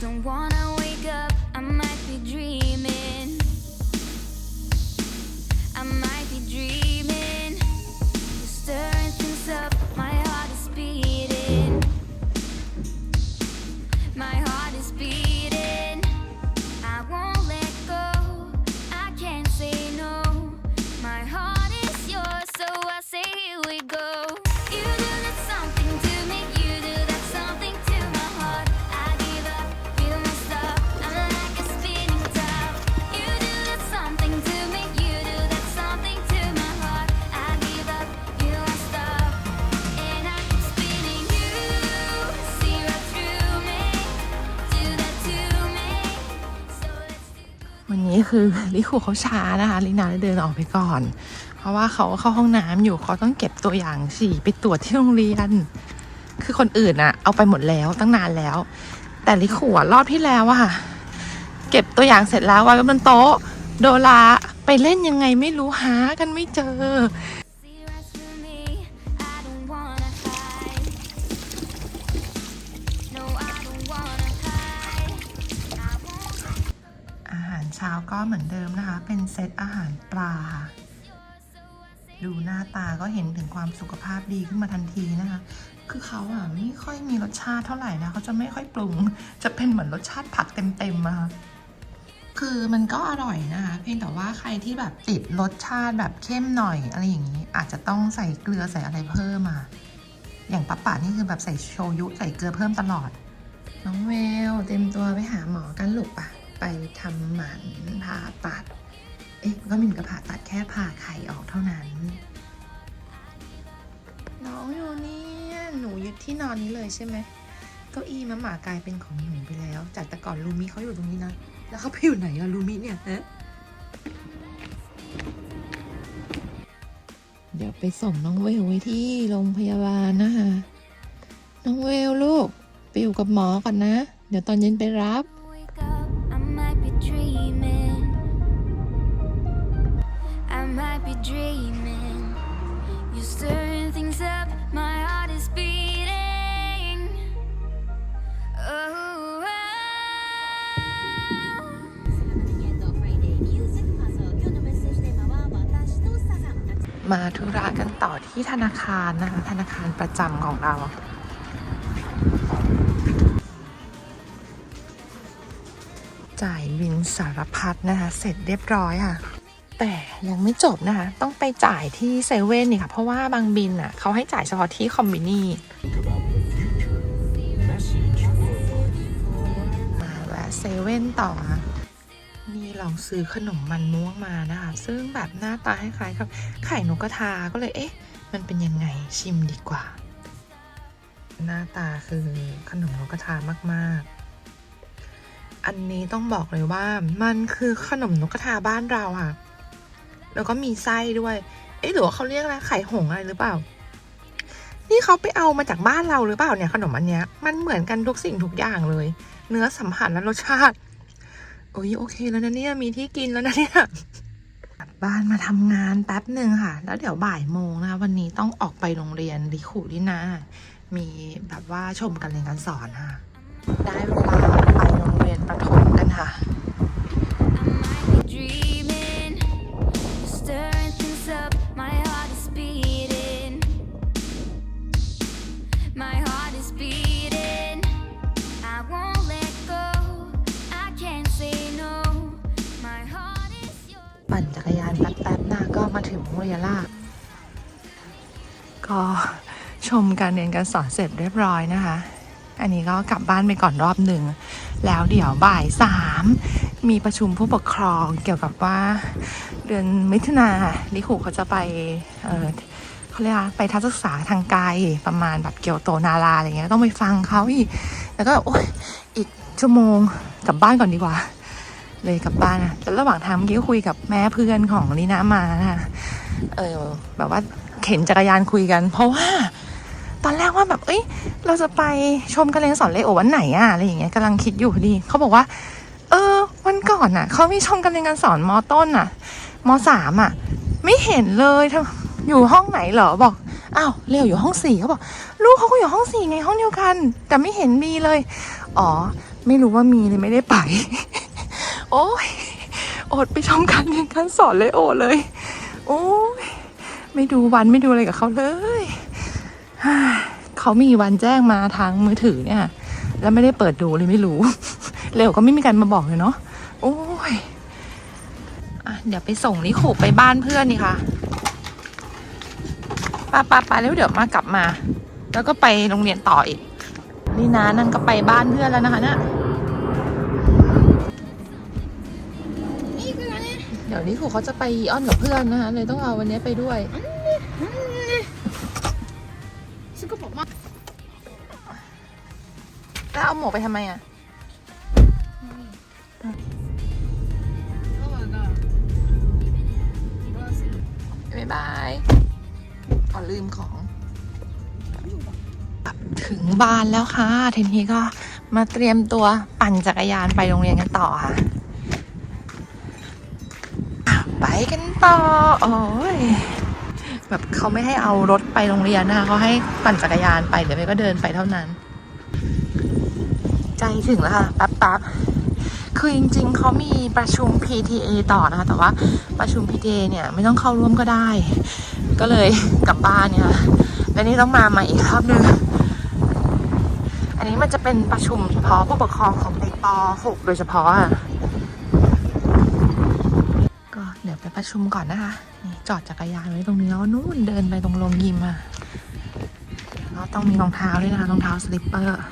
Don't wanna คือลิคูเขาช้านะคะลินาเลยเดินออกไปก่อน เพราะว่าเขาเข้าห้องน้ำอยู่เขาต้องเก็บตัวอย่างฉี่ไปตรวจที่โรงเรียน คือคนอื่นอะเอาไปหมดแล้วตั้งนานแล้ว แต่ลิคูรอบที่แล้วอะเก็บตัวอย่างเสร็จแล้ววางไว้บนโต๊ะ โดราไปเล่นยังไงไม่รู้หากันไม่เจอ เหมือนเดิมนะคะ เป็นเซตอาหารปลาดูหน้าตาก็เห็นถึงความสุขภาพดีขึ้นมาทันทีนะคะ คือเขาอะไม่ค่อยมีรสชาติเท่าไหร่นะเขาจะไม่ค่อยปรุง จะเป็นเหมือนรสชาติผักเต็มๆอะค่ะคือมันก็อร่อยนะคะ เพียงแต่ว่าใครที่แบบติดรสชาติแบบเข้มหน่อยอะไรอย่างนี้ อาจจะต้องใส่เกลือใส่อะไรเพิ่มมาอย่างป้าป่านี่คือแบบใส่โชยุใส่เกลือเพิ่มตลอด น้องเวลเต็มตัวไปหาหมอกันลูกปะ ไปทำหมันผ่าตัด เอ๊ะก็มินกับผ่าตัดแค่ผ่าไข่ออกเท่านั้น น้องอยู่นี่หนูยึดที่นอนนี้เลยใช่ไหมเก้าอี้มาหมากลายเป็นของหนูไปแล้ว จากแต่ก่อนลูมิเขาอยู่ตรงนี้นะ แล้วเขาไปอยู่ไหนอะลูมิเนี่ยฮะเดี๋ยวไปส่งน้องเวลไว้ที่โรงพยาบาลนะคะ น้องเวลลูก ไปอยู่กับหมอก่อนนะ เดี๋ยวตอนเย็นไปรับ มาธุระกันต่อที่ธนาคารนะคะธนาคารประจำของเรา จ่ายบินสารพัดนะคะ เสร็จเรียบร้อยค่ะ แต่ยังไม่จบนะคะ ต้องไปจ่ายที่เซเว่นนี่ค่ะ เพราะว่าบางบินอะเขาให้จ่ายเฉพาะที่คอมบินีมาแวะเซเว่นต่อค่ะ นี่เราซื้อขนมมันม่วงมานะคะ ซึ่งแบบหน้าตาคล้ายๆกับไข่นกกระทาก็เลยเอ๊ะ มันเป็นยังไงชิมดีกว่า หน้าตาคือขนมนกกระทามากๆ อันนี้ต้องบอกเลยว่ามันคือขนมนกกระทาบ้านเราค่ะ แล้วก็มีไส้ด้วย เอ๊ะหรือว่าเขาเรียกอะไรไข่หงอะไรหรือเปล่า นี่เขาไปเอามาจากบ้านเราหรือเปล่าเนี่ยขนมอันเนี้ยมันเหมือนกันทุกสิ่งทุกอย่างเลย เนื้อสัมผัสและรสชาติ โอ้ยโอเคแล้วนะเนี่ยมีที่กินแล้วนะเนี่ยกลับบ้านมาทำงานแป๊บหนึ่งค่ะ แล้วเดี๋ยวบ่ายโมงนะคะวันนี้ต้องออกไปโรงเรียนลิขุลินามีแบบว่าชมการเรียนการสอนค่ะ ได้เวลาไปโรงเรียนประถมกันค่ะ แป๊บๆนะก็มาถึงโรงเรียนละก็ชมการเรียนการสอนเสร็จเรียบร้อยนะคะ อันนี้ก็กลับบ้านไปก่อนรอบหนึ่ง แล้วเดี๋ยวบ่ายสามมีประชุมผู้ปกครองเกี่ยวกับว่าเดือนมิถุนาลิขุเขาจะไปเออเขาเรียกว่าไปทัศนศึกษาทางไกลประมาณแบบเกียวโตนาราอะไรเงี้ยต้องไปฟังเขาอีก แล้วก็โอ๊ยอีกชั่วโมงกลับบ้านก่อนดีกว่า เลยกลับบ้านนะแล้วระหว่างทางเมื่อกี้ก็คุยกับแม่เพื่อนของลีน่ามานะเออแบบว่าเข็นจักรยานคุยกัน เพราะว่า ตอนแรกว่าแบบ เอ้ย เราจะไปชมการเรียนสอนเลโอวันไหนอะอะไรอย่างเงี้ยกำลังคิดอยู่พอดีเขาบอกว่า เออ วันก่อนอะเขามีชมการเรียนการสอนมอต้นอะมสามอะไม่เห็นเลยทำอยู่ห้องไหนเหรอบอกอ้าวเร็วอยู่ห้องสี่เขาบอกลูกเขาก็อยู่ห้องสี่ไงห้องเดียวกัน แต่ไม่เห็นมีเลย อ๋อ ไม่รู้ว่ามีเลยไม่ได้ไป โอ้ยอดไปชมการเรียนการสอนเลยโอดเลย โอ้ยไม่ดูวันไม่ดูอะไรกับเขาเลยฮ่าเขามีวันแจ้งมาทางมือถือเนี่ย แล้วไม่ได้เปิดดูเลยไม่รู้ เร็วก็ไม่มีการมาบอกเลยเนาะโอ้ยอเดี๋ยวไปส่งนิขู่ไปบ้านเพื่อนนี่ค่ะปาปาปาแล้วเดี๋ยวมากลับมา แล้วก็ไปโรงเรียนต่ออีกนี่นะนั่นก็ไปบ้านเพื่อนแล้วนะคะเนี่ย เดี๋ยวนี้ขู่เขาจะไปอีออนกับเพื่อนนะคะเลยต้องเอาวันนี้ไปด้วยแล้วเอาหมวกไปทำไมอะบ๊ายบายขอลืมของถึงบ้านแล้วค่ะ ทีนี้ก็มาเตรียมตัวปั่นจักรยานไปโรงเรียนกันต่อค่ะอะ ไป กันต่อ โอ้ยแบบเขาไม่ให้เอารถไปโรงเรียนนะคะเขาให้ปั่นจักรยานไปเดี๋ยวไปก็เดินไปเท่านั้น ใจถึงแล้วค่ะแป๊บๆคือจริง ๆเขามีประชุม PTA ต่อนะคะ แต่ว่าประชุม PTA เนี่ยไม่ต้องเข้าร่วมก็ได้ ก็เลยกลับบ้านเนี่ยแล้วนี่ต้องมาใหม่อีกรอบนึงอันนี้มันจะเป็นประชุมเฉพาะผู้ปกครองของเด็กป .6 โดยเฉพาะอะ ประชุมก่อนนะคะนี่จอดจักรยานไว้ตรงนี้แล้วนู่นเดินไปตรงโรงยิมอะแล้วต้องมีรองเท้าด้วยนะคะรองเท้าสลิปเปอร์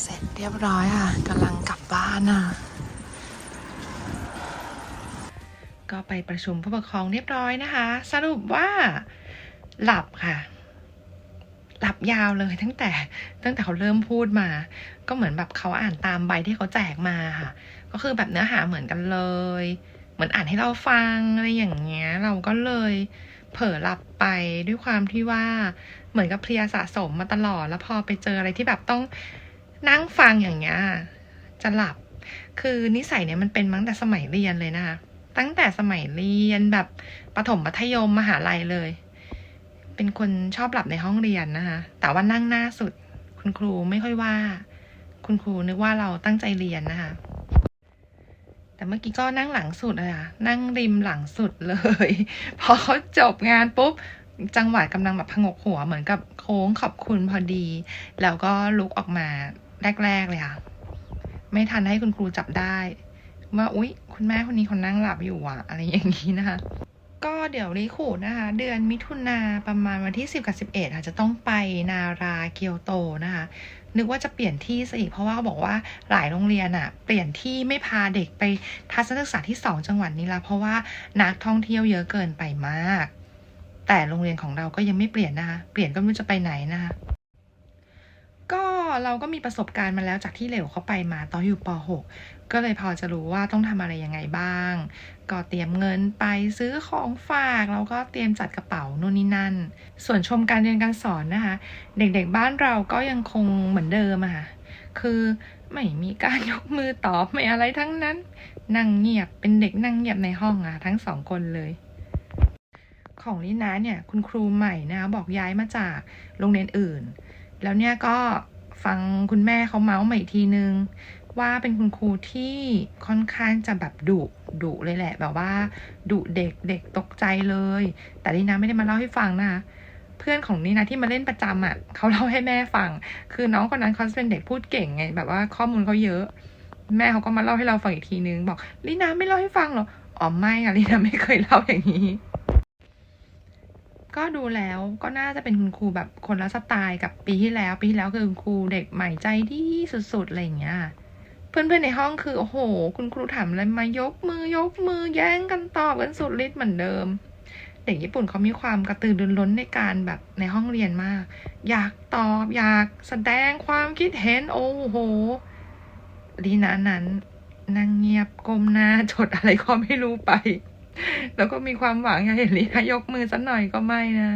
เสร็จเรียบร้อยค่ะกำลังกลับบ้านอะก็ไปประชุมผู้ปกครองเรียบร้อยนะคะ สรุปว่าหลับค่ะ หลับยาวเลยตั้งแต่ตั้งแต่เขาเริ่มพูดมา ก็เหมือนแบบเขาอ่านตามใบที่เขาแจกมาค่ะ ก็คือแบบเนื้อหาเหมือนกันเลย เหมือนอ่านให้เราฟังอะไรอย่างเงี้ย เราก็เลยเผลอหลับไปด้วยความที่ว่าเหมือนกับเพลียสะสมมาตลอด แล้วพอไปเจออะไรที่แบบต้องนั่งฟังอย่างเงี้ยจะหลับ คือนิสัยเนี่ยมันเป็นมั้งแต่สมัยเรียนเลยนะคะ ตั้งแต่สมัยเรียนแบบประถมมัธยมมหาลัยเลย เป็นคนชอบหลับในห้องเรียนนะคะ แต่ว่านั่งหน้าสุด คุณครูไม่ค่อยว่า คุณครูนึกว่าเราตั้งใจเรียนนะคะ แต่เมื่อกี้ก็นั่งหลังสุดเลยค่ะ นั่งริมหลังสุดเลย พอเขาจบงานปุ๊บ จังหวะกำลังแบบพงกหัวเหมือนกับโค้งขอบคุณพอดี แล้วก็ลุกออกมาแรก ๆ เลยค่ะ ไม่ทันให้คุณครูจับได้ ว่าอุ๊ย คุณแม่คนนี้คนนั่งหลับอยู่อะอะไรอย่างนี้นะคะ ก็เดี๋ยวรีคูดนะคะ เดือนมิถุนาประมาณวันที่ 10 กับ 11ค่ะจะต้องไปนาราเกียวโตนะคะ นึกว่าจะเปลี่ยนที่ซะอีกเพราะว่าบอกว่าหลายโรงเรียนอะเปลี่ยนที่ไม่พาเด็กไปทัศนศึกษาที่ 2 จังหวัดนี้ละเพราะว่านักท่องเที่ยวเยอะเกินไปมาก แต่โรงเรียนของเราก็ยังไม่เปลี่ยนนะคะ เปลี่ยนก็ไม่รู้จะไปไหนนะคะ เราก็มีประสบการณ์มาแล้วจากที่เหลวเขาไปมาตอนอยู่ป .6 ก็เลยพอจะรู้ว่าต้องทำอะไรยังไงบ้าง ก็เตรียมเงินไปซื้อของฝากแล้วก็เตรียมจัดกระเป๋านู่นนี่นั่น ส่วนชมการเรียนการสอนนะคะ เด็กๆบ้านเราก็ยังคงเหมือนเดิมอะค่ะ คือไม่มีการยกมือตอบไม่อะไรทั้งนั้น นั่งเงียบเป็นเด็กนั่งเงียบในห้องอะทั้งสองคนเลยของลินาเนี่ยคุณครูใหม่นะบอกย้ายมาจากโรงเรียนอื่น แล้วเนี่ยก็ ฟังคุณแม่เขาเมาส์ใหม่ทีนึง ว่าเป็นคุณครูที่ค่อนข้างจะแบบดุดุเลยแหละ แบบว่าดุเด็กเด็กตกใจเลย แต่ลินาไม่ได้มาเล่าให้ฟังนะคะเพื่อนของนี่นะที่มาเล่นประจำอะเขาเล่าให้แม่ฟัง คือน้องคนนั้นเขาเป็นเด็กพูดเก่งไง แบบว่าข้อมูลเขาเยอะ แม่เขาก็มาเล่าให้เราฟังอีกทีนึง บอกลินาไม่เล่าให้ฟังหรออ๋อไม่อะลินาไม่เคยเล่าอย่างนี้ ก็ดูแล้วก็น่าจะเป็นคุณครูแบบคนละสไตล์กับปีที่แล้ว ปีที่แล้วคือคุณครูเด็กใหม่ใจดีสุดๆอะไรอย่างเงี้ยเพื่อนๆในห้องคือโอ้โห คุณครูถามอะไรมายกมือยกมือแย่งกันตอบกันสุดฤทธิ์เหมือนเดิม เด็กญี่ปุ่นเขามีความกระตือรือร้นในการแบบในห้องเรียนมาก อยากตอบอยากแสดงความคิดเห็นโอ้โหดีนะนั้นนั่งเงียบก้มหน้าจดอะไรก็ไม่รู้ไป แล้วก็มีความหวังอยากเห็นลิคะยกมือสักหน่อยก็ไม่นะ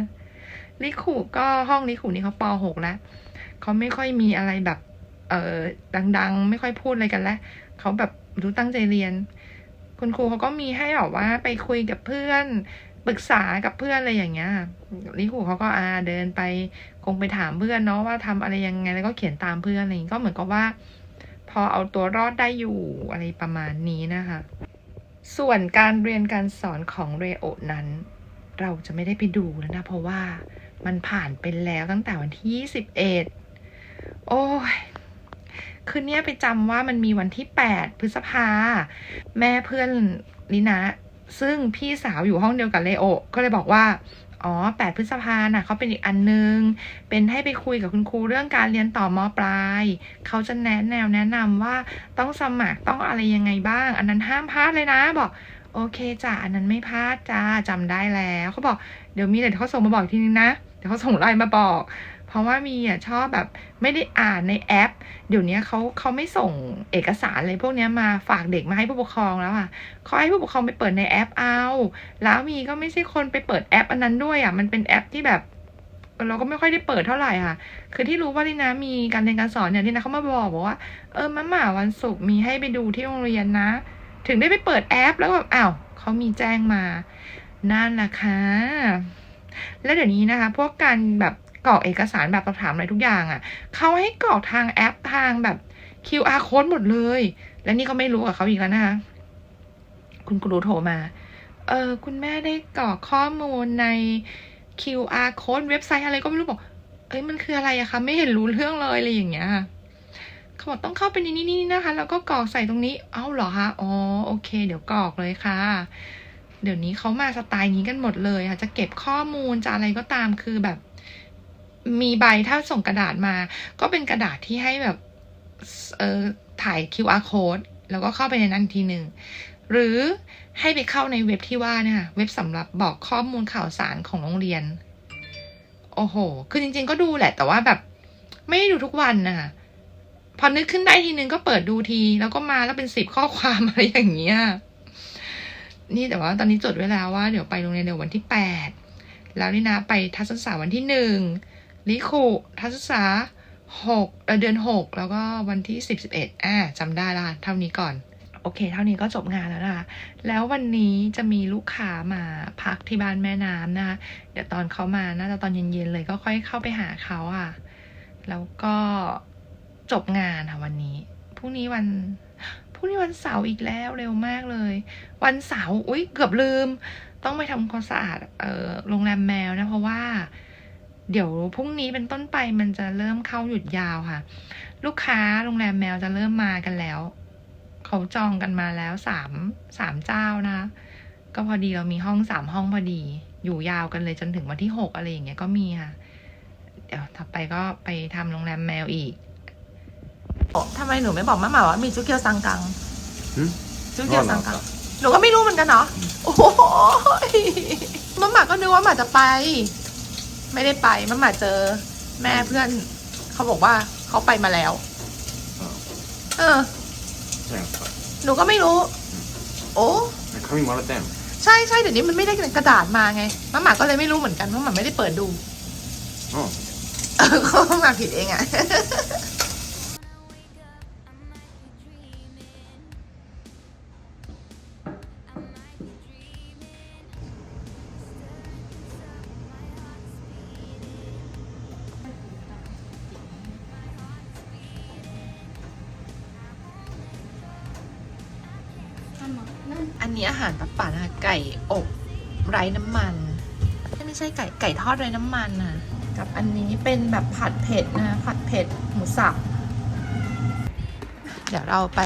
ลิคุก็ห้องลิคุนี่เขาป .6 แล้วเขาไม่ค่อยมีอะไรแบบ เออดัง ๆ ไม่ค่อยพูดอะไรกันแล้วเขาแบบรู้ตั้งใจเรียน คุณครูเขาก็มีให้แบบว่าไปคุยกับเพื่อนปรึกษากับเพื่อนอะไรอย่างเงี้ยลิคูเขาก็อาเดินไปคงไปถามเพื่อนเนาะว่าทำอะไรยังไงแล้วก็เขียนตามเพื่อนอะไรอย่างงี้ก็เหมือนกับว่า พอเอาตัวรอดได้อยู่อะไรประมาณนี้นะคะ ส่วนการเรียนการสอนของเรโอนั้น เราจะไม่ได้ไปดูแล้วนะ เพราะว่ามันผ่านไปแล้วตั้งแต่วันที่21โอ้ยคืนเนี้ยไปจำว่ามันมีวันที่ 8 พฤษภา แม่เพื่อนลินะ ซึ่งพี่สาวอยู่ห้องเดียวกับเลโอ ก็เลยบอกว่า อ๋อ 8 พฤษภาน่ะเขาเป็นอีกอันนึง เป็นให้ไปคุยกับคุณครูเรื่องการเรียนต่อมปลาย เขาจะแนะแนวแนะนำว่าต้องสมัครต้องอะไรยังไงบ้าง อันนั้นห้ามพลาดเลยนะ บอก โอเคจ้ะอันนั้นไม่พลาดจ้าจำได้แล้วเขาบอกเดี๋ยวมีเดี๋ยวเขาส่งมาบอกอีกทีนึงนะ เดี๋ยวเขาส่งไลน์มาบอก เพราะว่ามีอะชอบแบบไม่ได้อ่านในแอป เดี๋ยวนี้เขาเขาไม่ส่งเอกสารอะไรพวกนี้มาฝากเด็กมาให้ผู้ปกครองแล้วอะเขาให้ผู้ปกครองไปเปิดในแอปเอา แล้วมีก็ไม่ใช่คนไปเปิดแอปอันนั้นด้วยอะมันเป็นแอปที่แบบเราก็ไม่ค่อยได้เปิดเท่าไหร่ค่ะ คือที่รู้ว่าลินามีการเรียนการสอนเนี่ยลินาเขามาบอกบอกว่า เออมาหมาวันศุกร์มีให้ไปดูที่โรงเรียนนะ ถึงได้ไปเปิดแอปแล้วแบบอ้าวเขามีแจ้งมา นั่นแหละค่ะ แล้วเดี๋ยวนี้นะคะ พวกการแบบ กรอกเอกสารแบบเราถามอะไรทุกอย่างอะ่ะเขาให้กรอกทางแอปทางแบบ QR code หมดเลย และนี่ก็ไม่รู้กับเขาอีกแล้วนะคะคุณครูโทรมา เออคุณแม่ได้กรอกข้อมูลใน QR code เว็บไซต์อะไรก็ไม่รู้บอก เอ้ยมันคืออะไรอะคะไม่เห็นรู้เรื่องเลยอะไรอย่างเงี้ยเขาบอกต้องเข้าไปในนี้นี่นะคะ แล้วก็กรอกใส่ตรงนี้ เอ้าเหรอคะ อ๋อโอเค เดี๋ยวกรอกเลยค่ะ เดี๋ยวนี้เขามาสไตล์นี้กันหมดเลยค่ะ จะเก็บข้อมูลจะอะไรก็ตามคือแบบ มีใบถ้าส่งกระดาษมา ก็เป็นกระดาษที่ให้แบบเออถ่าย QR code แล้วก็เข้าไปในนั้นทีหนึ่ง หรือให้ไปเข้าในเว็บที่ว่าเนี่ยค่ะเว็บสำหรับบอกข้อมูลข่าวสารของโรงเรียน โอ้โห คือจริง ๆ ก็ดูแหละ แต่ว่าแบบ ไม่ได้ดูทุกวันนะคะพอนึกขึ้นได้ทีนึงก็เปิดดูที แล้วก็มาแล้วเป็นสิบข้อความอะไรอย่างเงี้ย นี่แต่ว่าตอนนี้จดไว้แล้วว่าเดี๋ยวไปโรงเรียนเดี๋ยววันที่แปดแล้วนี่นะไปทัศนศึกษาวันที่หนึ่ง ลิคุทัศน์ษาหกเอ่อเดือนหกแล้วก็วันที่สิบสิบเอ็ดอ่าจำได้ละเท่านี้ก่อน โอเค เท่านี้ก็จบงานแล้วนะคะแล้ววันนี้จะมีลูกค้ามาพักที่บ้านแม่น้ำนะคะเดี๋ยวตอนเขามาน่าจะตอนเย็นๆเลยก็ค่อยเข้าไปหาเขาอะ แล้วก็จบงานค่ะวันนี้พรุ่งนี้วันพรุ่งนี้วันเสาร์อีกแล้วเร็วมากเลย วันเสาร์อุ้ยเกือบลืม ต้องไปทำความสะอาดเอ่อโรงแรมแมวนะเพราะว่า เดี๋ยวพรุ่งนี้เป็นต้นไปมันจะเริ่มเข้าหยุดยาวค่ะ ลูกค้าโรงแรมแมวจะเริ่มมากันแล้ว เขาจองกันมาแล้วสามสามเจ้านะ ก็พอดีเรามีห้องสามห้องพอดี อยู่ยาวกันเลยจนถึงวันที่หกอะไรอย่างเงี้ยก็มีค่ะ เดี๋ยวถัดไปก็ไปทำโรงแรมแมวอีกทำไมหนูไม่บอกมาหมาว่ามีจุเกียวซังกังうんจุเกียวซังกังหนูก็ไม่รู้เหมือนกันเนาะโอ้ยมาหมาก็นึกว่าหมาจะไป ไม่ได้ไปมามาเจอแม่เพื่อน เขาบอกว่าเขาไปมาแล้ว เออหนูก็ไม่รู้ โอ้เขามีม coming งใช่ใช่เดี๋ยวนี้มันไม่ได้กระดาษมาไงมาหมาก็เลยไม่รู้เหมือนกันเพราะหมาไม่ได้เปิดดู Oh, เออเขามาผิดเองอะ นนี้อาหารปับป่านะคะไก่อบไร้น้ำมัน ไม่ใช่ไก่ไก่ทอดไร้น้ำมันนะกับอันนี้เป็นแบบผัดเผ็ดนะผัดเผ็ดหมูสับ เดี๋ยวเราไป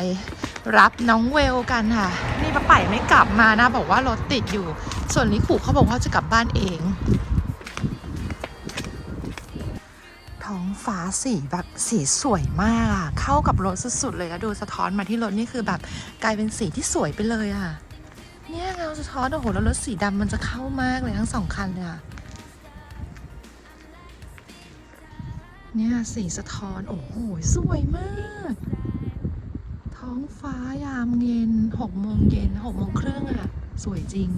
รับน้องเวลกันค่ะ นี่ป้าไป่ไม่กลับมานะ บอกว่ารถติดอยู่ ส่วนลิขู่เขาบอกว่าจะกลับบ้านเอง ท้องฟ้าสีแบบสีสวยมากอะเข้ากับรถสุดๆเลยแล้วดูสะท้อนมาที่รถนี่คือแบบกลายเป็นสีที่สวยไปเลยอะ เนี่ยเงาสะท้อนโอ้โหแล้วรถสีดำมันจะเข้ามากเลยทั้งสองคันเลยอะเนี่ยสีสะท้อนโอ้โหสวยมาก ท้องฟ้ายามเย็นหกโมงเย็นหกโมงครึ่งอะสวยจริง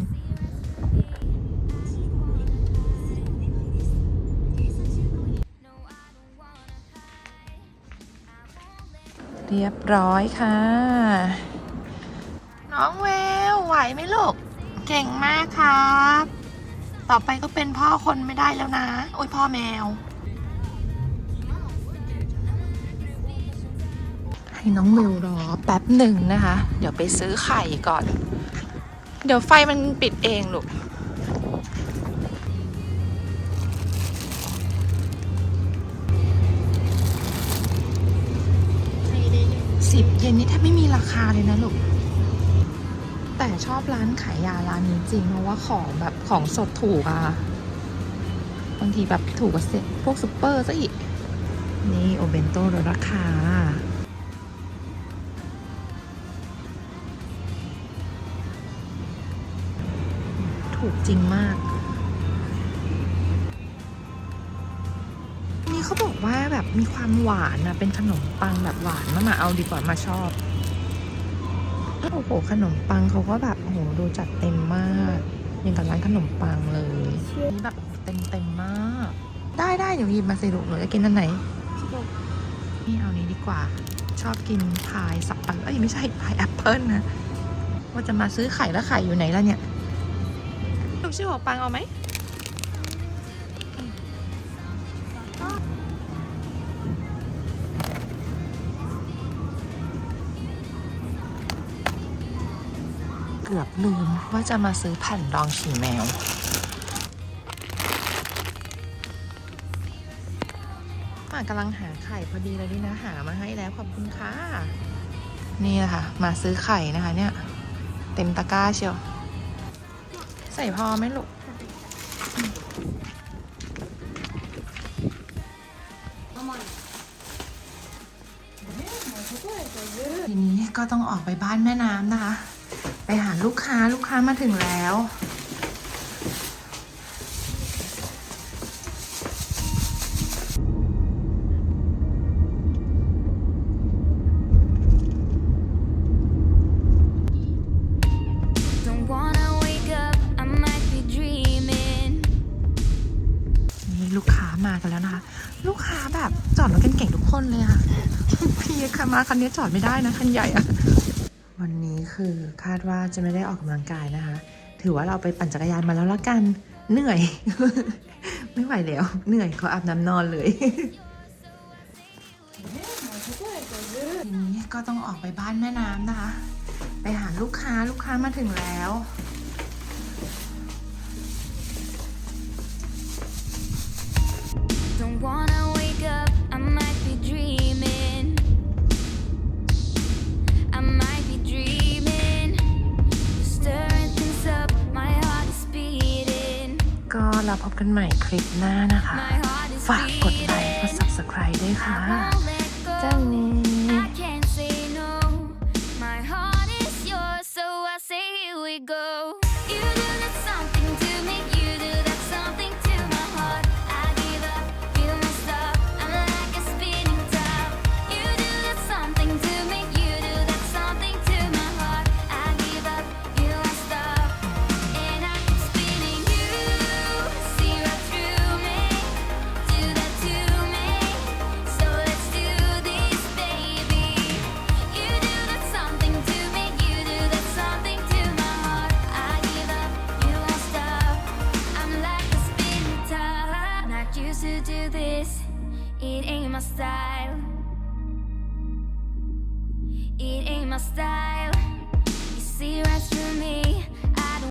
เรียบร้อยค่ะ น้องเว ไหวไหมลูก เก่งมากครับ ต่อไปก็เป็นพ่อคนไม่ได้แล้วนะ โอ้ยพ่อแมว ให้น้องเมลรอแป๊บหนึ่งนะคะ เดี๋ยวไปซื้อไข่ก่อน เดี๋ยวไฟมันปิดเองลูกสิบเยนนี่แทบไม่มีราคาเลยนะลูก แต่ชอบร้านขายยาร้านนี้จริงเพราะว่าของแบบของสดถูกอะบางทีแบบถูกกว่าเซ็ตพวกซูเปอร์ซะอีก นี่โอเบนโต้ลดราคาถูกจริงมาก นี่เขาบอกว่าแบบมีความหวานนะเป็นขนมปังแบบหวานมามาเอาดีกว่ามาชอบ โอ้โห ขนมปังเขาก็แบบโอ้โหดูจัดเต็มมากอย่างกับร้านขนมปังเลยนี่แบบเต็มเต็มๆมาก ได้ได้เดี๋ยวหยิบมาสิลูกหนูจะกินอันไหนนี่เอานี้ดีกว่า ชอบกินพายสับปะรดเอ้ยไม่ใช่พายแอปเปิลนะว่าจะมาซื้อไข่แล้วไข่อยู่ไหนล่ะเนี่ยลูกชื่อหัวปังเอาไหม อบลืมว่าจะมาซื้อแผ่นรองฉี่แมว มากำลังหาไข่พอดีเลยนี่นะ หามาให้แล้วขอบคุณค่ะ นี่แหละค่ะมาซื้อไข่นะคะเนี่ย เต็มตะกร้าเชียว ใส่พอไหมลูกทีนี้ก็ต้องออกไปบ้านแม่น้ำนะคะ ไปหาลูกค้าลูกค้ามาถึงแล้ว Don't wanna wake up, I might be dreaming. นี่ลูกค้ามากันแล้วนะคะ ลูกค้าแบบจอดรถกันเก่งทุกคนเลยอะพี่คันมาคันนี้จอดไม่ได้นะคันใหญ่อะ วันนี้คือคาดว่าจะไม่ได้ออกกำลังกายนะคะ ถือว่าเราไปปั่นจักรยานมาแล้วละกัน เหนื่อย ไม่ไหวแล้ว เหนื่อยเขาอาบน้ำนอนเลยทีนี้ก็ต้องออกไปบ้านแม่น้ำนะคะ ไปหาลูกค้าลูกค้ามาถึงแล้ว พบกันใหม่คลิปหน้านะคะ My heart is ฝากกดไลค์กด beating. subscribe ด้วยค่ะ I won't let go. เจ้านี้